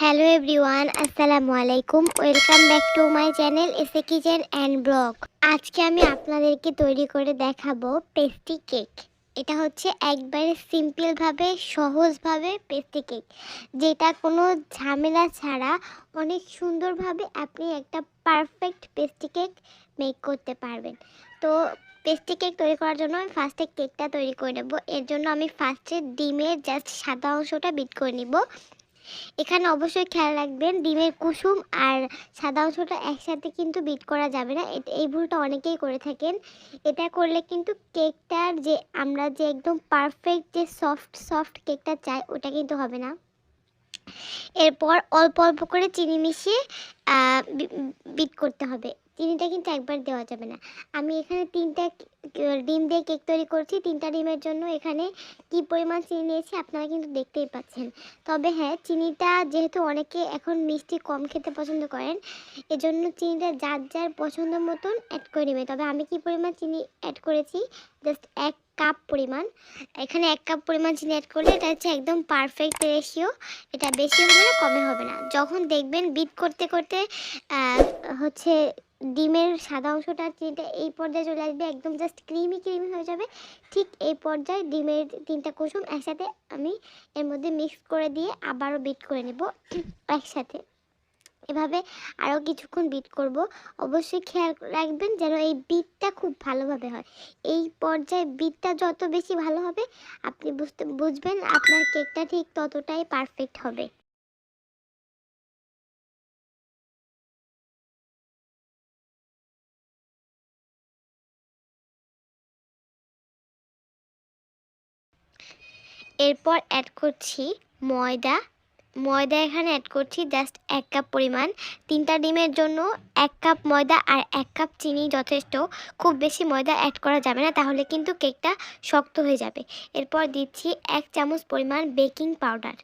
Hello everyone আসসালামু আলাইকুম welcome back to my channel এসে কিচেন অ্যান্ড ব্লগ আজকে আমি আপনাদেরকে তৈরি করে দেখাবো পেস্টি কেক এটা হচ্ছে একবারে সিম্পলভাবে সহজভাবে পেস্টি কেক যেটা কোনো ঝামেলা ছাড়া অনেক সুন্দরভাবে আপনি একটা পারফেক্ট পেস্টি কেক মেক করতে পারবেন। তো পেস্টি কেক তৈরি করার জন্য আমি ফার্স্টে কেকটা তৈরি করে নেব। এর জন্য আমি ফার্স্টে ডিমের জাস্ট সাদা অংশটা বিট করে নিব। এখানে অবশ্যই খেয়াল রাখবেন, ডিমের কুসুম আর সাদা অংশটা একসাথে কিন্তু বিট করা যাবে না। এই ভুলটা অনেকেই করে থাকেন। এটা করলে কিন্তু কেকটার যে, আমরা যে একদম পারফেক্ট যে সফট সফট কেকটা চাই, ওটা কিন্তু হবে না। এরপর অল্প অল্প করে চিনি মিশিয়ে বিট করতে হবে। চিনিটা কিন্তু একবার দেওয়া যাবে না। আমি এখানে তিনটা ডিম দিয়ে কেক তৈরি করছি। তিনটা ডিমের জন্য এখানে কি পরিমাণ চিনি নিয়েছি আপনারা কিন্তু দেখতেই পাচ্ছেন। তবে হ্যাঁ চিনিটা যেহেতু অনেকে এখন মিষ্টি কম খেতে পছন্দ করেন, এজন্য চিনিটা যার যার পছন্দ মতন অ্যাড করে নেবে তবে আমি কি পরিমাণ চিনি অ্যাড করেছি? জাস্ট এক কাপ পরিমাণ। এখানে এক কাপ পরিমাণ চিনি অ্যাড করলে এটা হচ্ছে একদম পারফেক্ট রেশিও এটা বেশি হবে না, কমে হবে না। যখন দেখবেন বিট করতে করতে হচ্ছে ডিমের সাদা অংশটা, চিনিটা এই পর্যায়ে চলে আসবে, একদম জাস্ট ক্রিমি ক্রিমি হয়ে যাবে। ঠিক এই পর্যায়ে ডিমের তিনটা কুসুম একসাথে আমি এর মধ্যে মিক্স করে দিয়ে আবারও বিট করে নেব একসাথে। এভাবে আরও কিছুক্ষণ বিট করব। অবশ্যই খেয়াল রাখবেন যেন এই বিটটা খুব ভালোভাবে হয়। এই পর্যায়ে বিটটা যত বেশি ভালো হবে, আপনি বুঝতে, বুঝবেন আপনার কেকটা ঠিক ততটাই পারফেক্ট হবে। এরপর অ্যাড করছি ময়দা। ময়দা এখানে অ্যাড করছি জাস্ট এক কাপ পরিমাণ। তিনটা ডিমের জন্য এক কাপ ময়দা আর এক কাপ চিনি যথেষ্ট। খুব বেশি ময়দা অ্যাড করা যাবে না, তাহলে কিন্তু কেকটা শক্ত হয়ে যাবে। এরপর দিচ্ছি এক চামচ পরিমাণ বেকিং পাউডার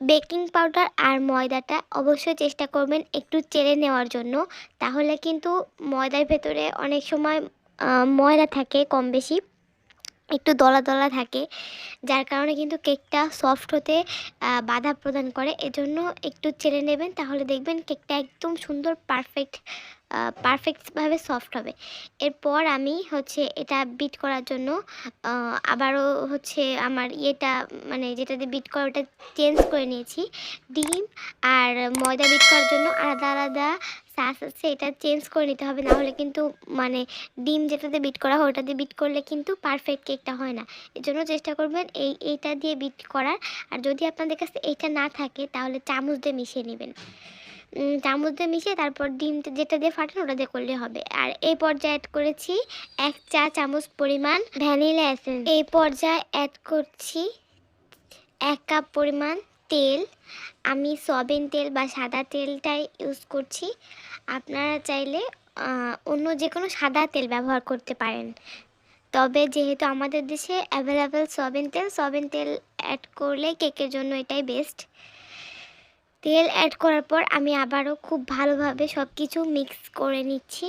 বেকিং পাউডার আর ময়দাটা অবশ্যই চেষ্টা করবেন একটু চেলে নেওয়ার জন্য। তাহলে কিন্তু ময়দার ভেতরে অনেক সময় ময়দা থাকে কম বেশি। একটু দলা দলা থাকে। যার কারণে কিন্তু কেকটা সফট হতে বাধা প্রদান করে। এজন্য একটু চেলে নেবেন, তাহলে দেখবেন কেকটা একদম সুন্দর পারফেক্ট পারফেক্টভাবে সফট হবে। এরপর আমি হচ্ছে এটা বিট করার জন্য আবারও হচ্ছে আমার ইয়েটা মানে যেটা দিয়ে বিট করা, ওটা চেঞ্জ করে নিয়েছি। ডিম আর ময়দা বিট করার জন্য আলাদা আলাদা সাস আছে, এটা চেঞ্জ করে নিতে হবে। না হলে কিন্তু মানে ডিম যেটাতে বিট করা হয় ওটাতে বিট করলে কিন্তু পারফেক্ট কেকটা হয় না। এর জন্য চেষ্টা করবেন এই, এইটা দিয়ে বিট করার। আর যদি আপনাদের কাছে এইটা না থাকে, তাহলে চামচ দিয়ে মিশিয়ে নেবেন। চামচ দিয়ে মিশিয়ে তারপর ডিম যেটা দিয়ে ফাটান ওটা দিয়ে করলে হবে। আর এই পর্যায়ে অ্যাড করেছি এক চা চামচ পরিমাণ ভ্যানিলা এসেন্স এই পর্যায়ে অ্যাড করছি এক কাপ পরিমাণ তেল। আমি সয়াবিন তেল বা সাদা তেলটাই ইউজ করছি। আপনারা চাইলে অন্য যে কোনো সাদা তেল ব্যবহার করতে পারেন। তবে যেহেতু আমাদের দেশে অ্যাভেলেবেল সয়াবিন তেল সয়াবিন তেল অ্যাড করলে কেকের জন্য এটাই বেস্ট তেল অ্যাড করার পর আমি আবারও খুব ভালোভাবে সব কিছু মিক্স করে নিচ্ছি।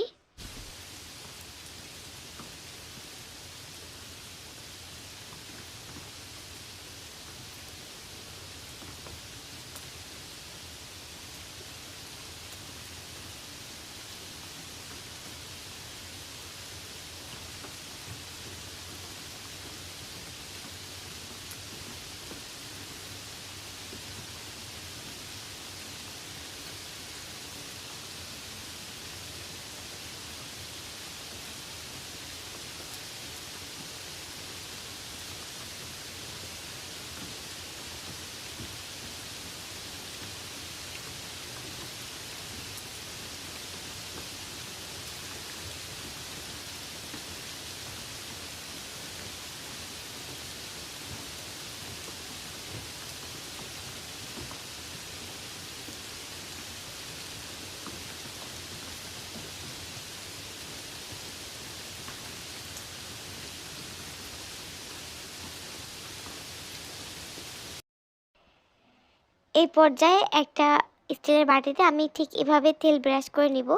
এই পর্যায়ে একটা স্টিলের বাটিতে আমি ঠিক এভাবে তেল ব্রাশ করে নিব।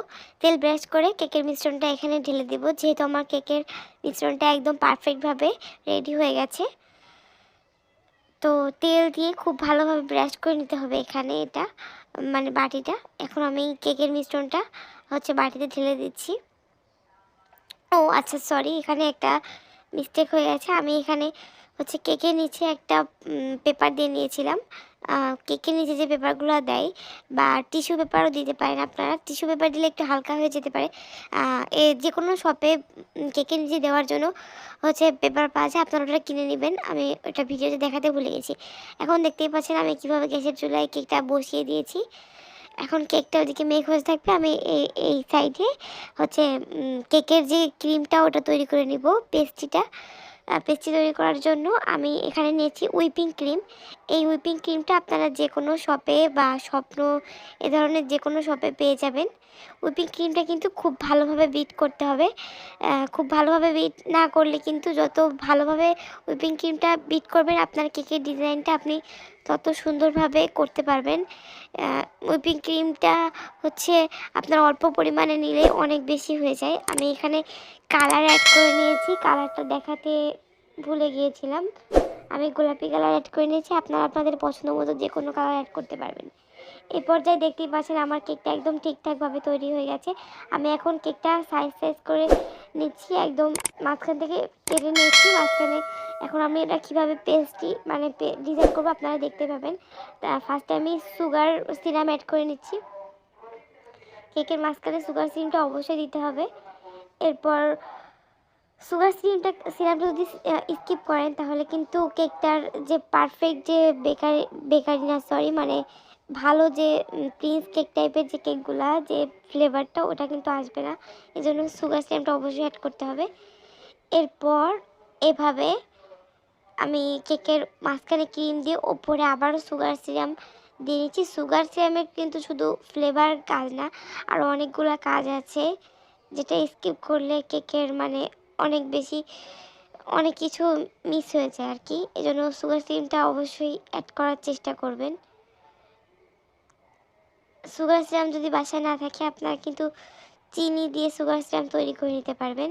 তেল ব্রাশ করে কেকের মিশ্রণটা এখানে ঢেলে দিব। যেহেতু আমার কেকের মিশ্রণটা একদম পারফেক্টভাবে রেডি হয়ে গেছে। তো তেল দিয়ে খুব ভালোভাবে ব্রাশ করে নিতে হবে এখানে এটা মানে বাটিটা। এখন আমি কেকের মিশ্রণটা হচ্ছে বাটিতে ঢেলে দিচ্ছি। ও আচ্ছা সরি এখানে একটা মিস্টেক হয়ে গেছে। আমি এখানে হচ্ছে কেকের নিচে একটা পেপার দিয়ে নিয়েছিলাম। কেকের নিচে যে পেপারগুলো দেয় বা টিস্যু পেপারও দিতে পারেন আপনারা। টিস্যু পেপার দিলে একটু হালকা হয়ে যেতে পারে। এ যে কোনো শপে কেকের নিচে দেওয়ার জন্য হচ্ছে পেপার পাওয়া যায়, আপনারা ওটা কিনে নেবেন। আমি ওটা ভিডিওতে দেখাতে ভুলে গেছি। এখন দেখতেই পাচ্ছেন আমি কীভাবে গ্যাসের চুলায় কেকটা বসিয়ে দিয়েছি। এখন কেকটা ওদিকে মেঘ হয়ে থাকবে, আমি এই এই সাইডে হচ্ছে কেকের যে ক্রিমটা ওটা তৈরি করে নিব পেস্ট্রিটা পেস্ট্রি তৈরি করার জন্য আমি এখানে নিয়েছি উইপিং ক্রিম। এই উইপিং ক্রিমটা আপনারা যে কোনো শপে বা স্বপ্ন, এ ধরনের যে কোনো শপে পেয়ে যাবেন। উইপিং ক্রিমটা কিন্তু খুব ভালোভাবে বিট করতে হবে। খুব ভালোভাবে বিট না করলে কিন্তু যত ভালোভাবে উইপিং ক্রিমটা বিট করবেন, আপনার কেকের ডিজাইনটা আপনি তত সুন্দরভাবে করতে পারবেন। উইপিং ক্রিমটা হচ্ছে আপনার অল্প পরিমাণে নিলে অনেক বেশি হয়ে যায়। আমি এখানে কালার অ্যাড করে নিয়েছি। কালারটা দেখাতে ভুলে গিয়েছিলাম। আমি গোলাপি কালার অ্যাড করে নিয়েছি। আপনারা আপনাদের পছন্দ মতো যে কোনো কালার অ্যাড করতে পারবেন। এই পর্যায়ে দেখতেই পাচ্ছেন আমার কেকটা একদম ঠিকঠাকভাবে তৈরি হয়ে গেছে। আমি এখন কেকটা সাইজ সাইজ করে নিচ্ছি, একদম মাঝখান থেকে কেটে নিয়েছি মাঝখানে এখন আমি এটা কীভাবে পেস্টটি মানে ডিজাইন করব আপনারা দেখতে পাবেন। তা ফার্স্টে আমি সুগার সিরাম অ্যাড করে নিচ্ছি। কেকের মাঝখানে সুগার সিরামটা অবশ্যই দিতে হবে। এরপর সুগার সিরামটা সিরামটা যদি স্কিপ করেন তাহলে কিন্তু কেকটার যে পারফেক্ট যে বেকারি বেকারি না সরি মানে ভালো যে প্রিন্স কেক টাইপের যে কেকগুলা যে ফ্লেভারটা ওটা কিন্তু আসবে না। এই জন্য সুগার সিরামটা অবশ্যই অ্যাড করতে হবে। এরপর এভাবে আমি কেকের মাঝখানে ক্রিম দিয়ে ওপরে আবারও সুগার সিরাম দিয়ে নিচ্ছি। সুগার সিরামের কিন্তু শুধু ফ্লেভার কাজ না, আর অনেকগুলো কাজ আছে। যেটা স্কিপ করলে কেকের মানে অনেক বেশি, অনেক কিছু মিস হয়ে যায় আর কি এই জন্য সুগার সিরামটা অবশ্যই অ্যাড করার চেষ্টা করবেন। সুগার সিরাম যদি বাসায় না থাকে, আপনারা কিন্তু চিনি দিয়ে সুগার সিরাম তৈরি করে নিতে পারবেন।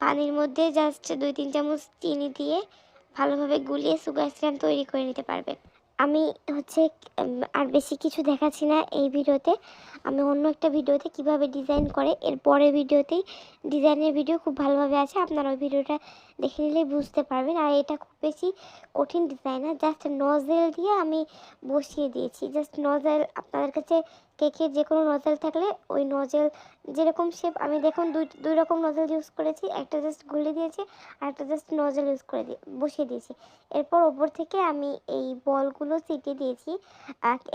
পানির মধ্যে জাস্ট দুই, তিন চামচ চিনি দিয়ে ভালোভাবে গুলিয়ে সুগার সিরাম তৈরি করে নিতে পারবেন। আমি হচ্ছে আর বেশি কিছু দেখাচ্ছি না এই ভিডিওতে। আমি অন্য একটা ভিডিওতে কীভাবে ডিজাইন করে, এর পরের ভিডিওতেই ডিজাইনের ভিডিও খুব ভালোভাবে আছে। আপনারা ওই ভিডিওটা দেখে নিলেই বুঝতে পারবেন। আর এটা খুব বেশি কঠিন ডিজাইন না জাস্ট নজেল দিয়ে আমি বসিয়ে দিয়েছি। জাস্ট নজেল আপনাদের কাছে কেকের যে কোনো নজেল থাকলে ওই নজেল যেরকম শেপ আমি দেখুন দুই দুই রকম নজেল ইউজ করেছি। একটা জাস্ট গুলে দিয়েছি আর একটা জাস্ট নজেল ইউজ করে দিয়ে, বসিয়ে দিয়েছি। এরপর ওপর থেকে আমি এই বলগুলো ছিটিয়ে দিয়েছি।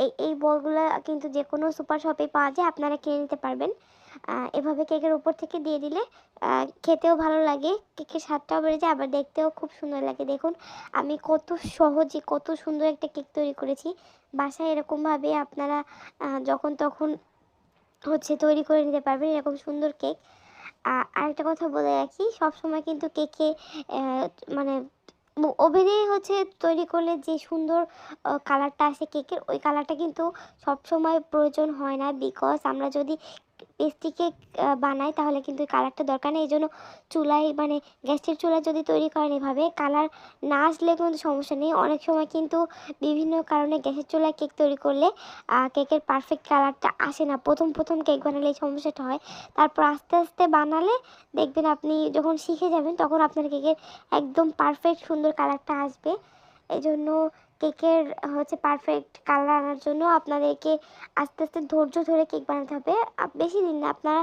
এই এই বলগুলো কিন্তু যে কোনো সুপার শপে পাওয়া যায়, আপনারা কিনে নিতে পারবেন। এভাবে কেকের উপর থেকে দিয়ে দিলে খেতেও ভালো লাগে, কেকের স্বাদটাও বেড়ে যায়, আবার দেখতেও খুব সুন্দর লাগে। দেখুন, আমি কত সহজে কত সুন্দর একটা কেক তৈরি করেছি। বাসায় এরকমভাবে আপনারা যখন তখন হচ্ছে তৈরি করে নিতে পারবেন এরকম সুন্দর কেক। আরেকটা কথা বলে রাখি, সবসময় কিন্তু কেকে মানে ওভেনে হচ্ছে তৈরি করলে যে সুন্দর কালারটা আসে কেকের, ওই কালারটা কিন্তু সবসময় প্রয়োজন হয় না বিকজ আমরা যদি পেস্ট্রি কেক বানাই, তাহলে কিন্তু কালারটা দরকার নেই। এই জন্য চুলায় মানে গ্যাসের চুলায় যদি তৈরি করেন এভাবে কালার না আসলে কিন্তু সমস্যা নেই। অনেক সময় কিন্তু বিভিন্ন কারণে গ্যাসের চুলায় কেক তৈরি করলে কেকের পারফেক্ট কালারটা আসে না। প্রথম প্রথম কেক বানালে এই সমস্যাটা হয়। তারপর আস্তে আস্তে বানালে দেখবেন আপনি যখন শিখে যাবেন, তখন আপনার কেকের একদম পারফেক্ট সুন্দর কালারটা আসবে। এই জন্য কেকের হচ্ছে পারফেক্ট কালার আনার জন্য আপনাদেরকে আস্তে আস্তে ধৈর্য ধরে কেক বানাতে হবে। বেশি দিন না, আপনারা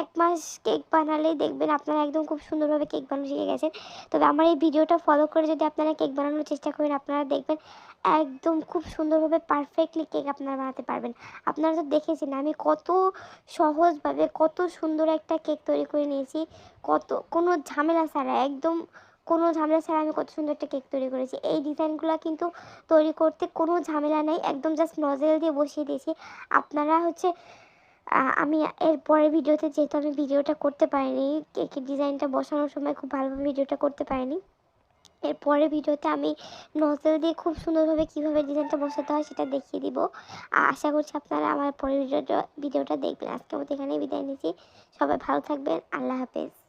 এক মাস কেক বানালেই দেখবেন আপনারা একদম খুব সুন্দরভাবে কেক বানানো শিখে গেছেন। তবে আমার এই ভিডিওটা ফলো করে যদি আপনারা কেক বানানোর চেষ্টা করেন, আপনারা দেখবেন একদম খুব সুন্দরভাবে পারফেক্টলি কেক আপনারা বানাতে পারবেন। আপনারা তো দেখেছেন আমি কত সহজভাবে কত সুন্দর একটা কেক তৈরি করে নিয়েছি, কত কোনো ঝামেলা ছাড়া, একদম কোনো ঝামেলা ছাড়া আমি কত সুন্দর একটা কেক তৈরি করেছি। এই ডিজাইনগুলো কিন্তু তৈরি করতে কোনো ঝামেলা নেই, একদম জাস্ট নজেল দিয়ে বসিয়ে দিয়েছি। আপনারা হচ্ছে আমি এর পরের ভিডিওতে যেহেতু আমি ভিডিওটা করতে পারিনি কেকের ডিজাইনটা বসানোর সময় খুব ভালোভাবে ভিডিওটা করতে পারিনি, এর পরের ভিডিওতে আমি নজেল দিয়ে খুব সুন্দরভাবে কীভাবে ডিজাইনটা বসাতে হয় সেটা দেখিয়ে দিব। আশা করছি আপনারা আমার পরের ভিডিওটা ভিডিওটা দেখবেন। আজকে মতো এখানেই বিদায় নিচ্ছি। সবাই ভালো থাকবেন। আল্লাহ হাফেজ।